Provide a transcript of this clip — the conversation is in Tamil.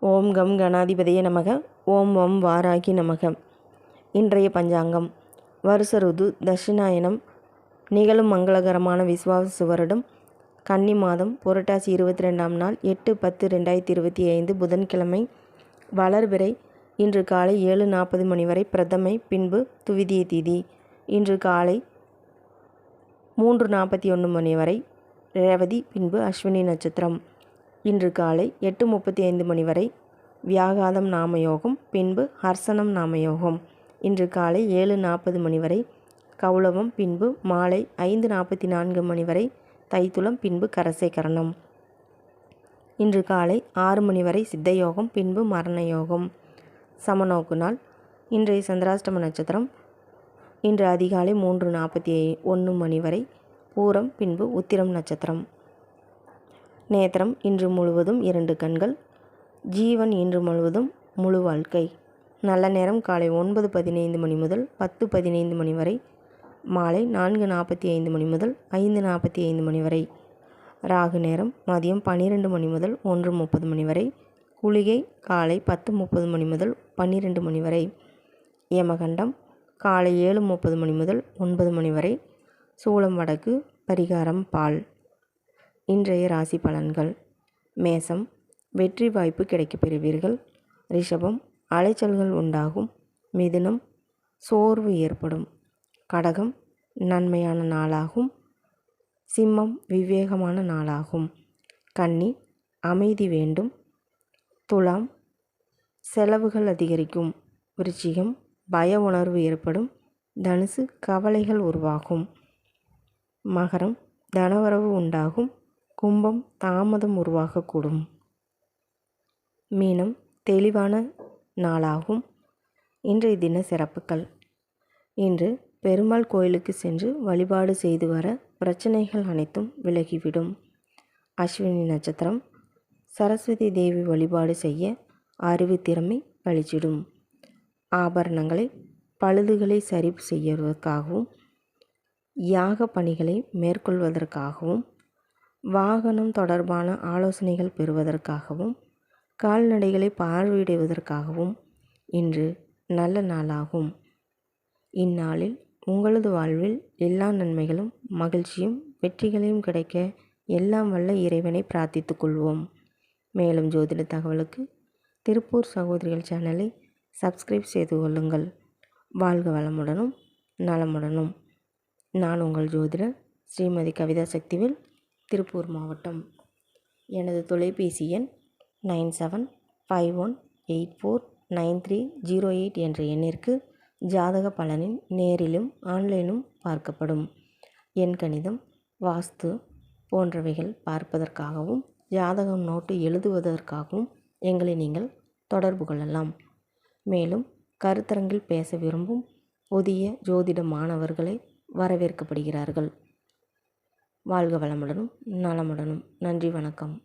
ஓம் கம் கணாதிபதியே நமக. ஓம் வம் வாராகி நமக. இன்றைய பஞ்சாங்கம். வருஷ ருது தட்சிணாயனம். நிகழும் மங்களகரமான விஸ்வாச வருடம் கன்னி மாதம் புரட்டாசி இருபத்தி ரெண்டாம் நாள் எட்டு பத்து ரெண்டாயிரத்தி இருபத்தி ஐந்து புதன்கிழமை. வளர்பிறை. இன்று காலை ஏழு நாற்பது மணி வரை பிரதமை பின்பு துவிதிய திதி. இன்று காலை மூன்று நாற்பத்தி ஒன்று மணி வரை ரேவதி பின்பு அஸ்வினி நட்சத்திரம். இன்று காலை எட்டு முப்பத்தி ஐந்து மணி வரை வியாகாதம் நாமயோகம் பின்பு ஹர்சனம் நாமயோகம். இன்று காலை ஏழு நாற்பது மணி வரை கௌளவம் பின்பு மாலை ஐந்து நாற்பத்தி நான்கு மணி வரை தைத்துளம் பின்பு கரசை கரணம் இன்று காலை ஆறு மணி வரை சித்தயோகம் பின்பு மரண யோகம் சமநோக்கு நாள். இன்றைய சந்திராஷ்டம நட்சத்திரம். இன்று அதிகாலை மூன்று நாற்பத்தி ஒன்று மணி வரை பூரம் பின்பு உத்திரம் நட்சத்திரம். நேத்திரம் இன்று முழுவதும் இரண்டு கண்கள் ஜீவன் இன்று முழுவதும் முழு வாழ்க்கை. நல்ல நேரம் காலை ஒன்பது பதினைந்து மணி முதல் பத்து பதினைந்து மணி வரை மாலை நான்கு நாற்பத்தி ஐந்து மணி முதல் ஐந்து நாற்பத்தி ஐந்து மணி வரை. ராகு நேரம் மதியம் பன்னிரெண்டு மணி முதல் ஒன்று முப்பது மணி வரை குளிகை காலை பத்து முப்பது மணி முதல் பன்னிரெண்டு மணி வரை. யமகண்டம் காலை ஏழு முப்பது மணி முதல் ஒன்பது மணி வரை. சூளம் வடக்கு பரிகாரம் பால். இன்றைய ராசி பலன்கள். மேசம் வெற்றி வாய்ப்பு கிடைக்கப் பெறுவீர்கள். ரிஷபம் அலைச்சல்கள் உண்டாகும். மிதுனம் சோர்வு ஏற்படும். கடகம் நன்மையான நாளாகும். சிம்மம் விவேகமான நாளாகும். கன்னி அமைதி வேண்டும். துலாம் செலவுகள் அதிகரிக்கும். விருச்சிகம் பய உணர்வு ஏற்படும். தனுசு கவலைகள் உருவாகும். மகரம் தனவரவு உண்டாகும். கும்பம் தாமதம் உருவாகக்கூடும். மீனம் தெளிவான நாளாகும். இன்றைய தின சிறப்புகள். இன்று பெருமாள் கோயிலுக்கு சென்று வழிபாடு செய்து வர பிரச்சனைகள் அனைத்தும் விலகிவிடும். அஸ்வினி நட்சத்திரம் சரஸ்வதி தேவி வழிபாடு செய்ய அறிவு திறமை பழிச்சிடும். ஆபரணங்களை பழுதுகளை சரி செய்வதற்காகவும் யாக பணிகளை மேற்கொள்வதற்காகவும் வாகனம் தொடர்பான ஆலோசனைகள் பெறுவதற்காகவும் கால்நடைகளை பார்வையிடுவதற்காகவும் இன்று நல்ல நாளாகும். இந்நாளில் உங்களது வாழ்வில் எல்லா நன்மைகளும் மகிழ்ச்சியும் வெற்றிகளையும் கிடைக்க எல்லாம் வல்ல இறைவனை பிரார்த்தித்துக் கொள்வோம். மேலும் ஜோதிட தகவலுக்கு திருப்பூர் சகோதரிகள் சேனலை சப்ஸ்கிரைப் செய்து கொள்ளுங்கள். வாழ்க வளமுடனும் நலமுடனும். நான் உங்கள் ஜோதிடர் ஸ்ரீமதி கவிதா சக்திவேல். திருப்பூர் மாவட்டம். எனது தொலைபேசி எண் nine seven five one eight four nine three zero eight என்ற எண்ணிற்கு ஜாதக பலனின் நேரிலும் ஆன்லைனும் பார்க்கப்படும். எண் கணிதம் வாஸ்து போன்றவைகள் பார்ப்பதற்காகவும் ஜாதகம் நோட்டு எழுதுவதற்காகவும் எங்களை நீங்கள் தொடர்பு கொள்ளலாம். மேலும் கருத்தரங்கில் பேச விரும்பும் புதிய ஜோதிட மாணவர்களை வரவேற்கப்படுகிறார்கள். வாழ்க வளமுடனும் நலமுடனும். நன்றி வணக்கம்.